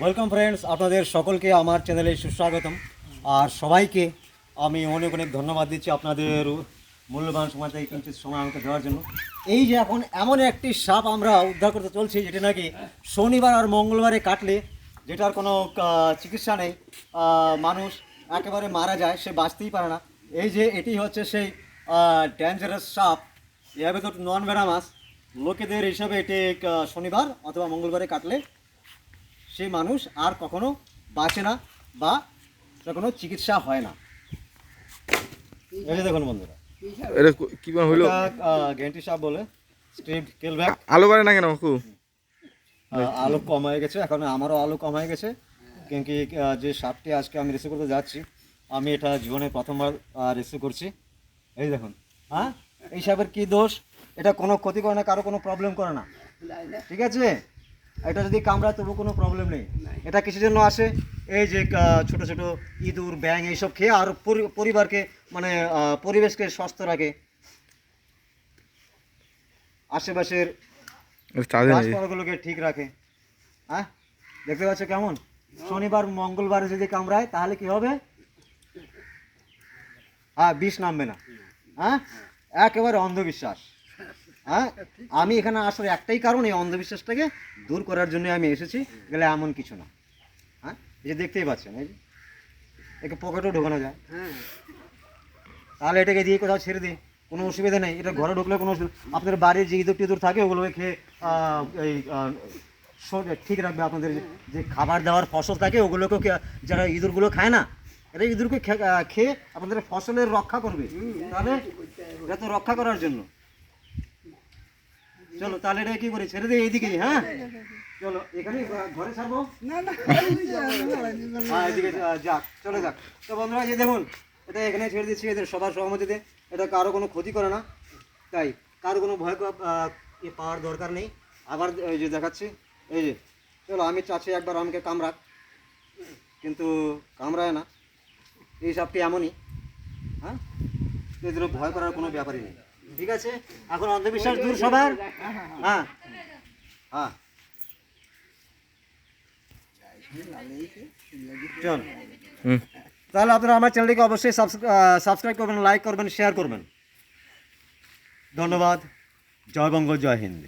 Welcome friends আপনাদের সকলকে আমার চ্যানেলে সুস্বাগতম। আর সবাইকে আমি অনেক অনেক ধন্যবাদ দিচ্ছি আপনাদের মূল্যবান সময় থেকে কিঞ্চিত সময় আমাকে দেওয়ার জন্য। এই যে এখন এমন একটি সাপ আমরা উদ্ধার করতে চলছি, যেটা নাকি শনিবার আর মঙ্গলবারে কাটলে, যেটার কোনো চিকিৎসা নেই মানুষ একেবারে মারা যায়, সে বাঁচতেই পারে না। এই যে এটি হচ্ছে সেই ডেঞ্জারাস সাপ এভাবে তো নন ভেরামাস লোকেদের হিসাবে এটি শনিবার অথবা মঙ্গলবারে কাটলে সেই মানুষ আর কখনো বাঁচে না বা কোনো চিকিৎসা হয় না। এই দেখুন বন্ধুরা। এটা মনে গ্যান্টি সাপ বলে স্ট্রিপ কেলব্যাক আলো বাড়ে না কেন আলু কম হয়ে গেছে এখন আমারও আলু কম হয়ে গেছে। কিন্তু যে সাপটি আজকে আমি রিসিভ করতে যাচ্ছি আমি এটা জীবনে প্রথমবার রিসিভ করছি। এই দেখুন হ্যাঁ? এই সাপের কি দোষ? এটা কোনো ক্ষতি করে না কারও কোনো প্রবলেম করে না। ঠিক আছে? এটা যদি কামড়ায় তবু কোনো প্রবলেম নেই। এটা কিসের জন্য আসে। এই যে ছোট ছোট ইঁদুর ব্যাং এইসব খেয়ে আর পরিবারকে মানে আহ, পরিবেশকে সুস্থ রাখে। আশেপাশের গাছপালাগুলোকে ঠিক রাখে। হ্যাঁ দেখতে পাচ্ছ কেমন? শনিবার মঙ্গলবারে যদি কামড়ায় তাহলে কি হবে? হ্যাঁ বিষ নামবে না। হ্যাঁ একেবারে অন্ধবিশ্বাস। হ্যাঁ? আমি এখানে আসার একটাই কারণ এই অন্ধবিশ্বাসটাকে দূর করার জন্য আমি এসেছি গেলে এমন কিছু না। হ্যাঁ? এই যে দেখতেই পাচ্ছেন এই যে। একে পকেটেও ঢোকানো যায়। হ্যাঁ। তাহলে এটাকে দিয়ে কোথাও ছেড়ে দিই কোনো অসুবিধা নেই। এটা ঘরে ঢুকলে কোনো অসুবিধা আপনার বাড়ির যে ইঁদুর টিঁদুর থাকে ওগুলোকে খেয়ে এই ঠিক রাখবে। আপনাদের যে- খাবার দেওয়ার ফসল থাকে ওগুলোকেও যারা ইঁদুরগুলো খায় না এটা ইঁদুরকে খেয়ে আপনাদের ফসলের রক্ষা করবে। তাহলে এটা তো রক্ষা করার জন্য। চলো তাহলে এটা কি করি ছেড়ে দিই এইদিকে হ্যাঁ চলো এখানে ঘরে ছাড়বো হ্যাঁ এদিকে যাক চলে যাক তো বন্ধুরা এই যে দেখুন এটা এখানে ছেড়ে দিচ্ছি এদের সবার সহমতিতে এটা কারও কোনো ক্ষতি করে না তাই কারও কোনো ভয় পাওয়ার দরকার নেই আবার এই যে দেখাচ্ছি এই যে চলো আমি চাচ্ছি একবার আমাকে কামড়াক কিন্তু কামড়ায় না এই সাপটি এমনই হ্যাঁ এদের ভয় করার কোনো ব্যাপারই নেই ঠিক আছে? এখন অন্ধবিশ্বাস দূর সবার? হ্যাঁ। হ্যাঁ। চল। তাহলে আপনারা আমার চ্যানেলটিকে অবশ্যই সাবস্ক্রাইব করবেন লাইক করবেন শেয়ার করবেন। ধন্যবাদ। জয় বঙ্গ জয় হিন্দ।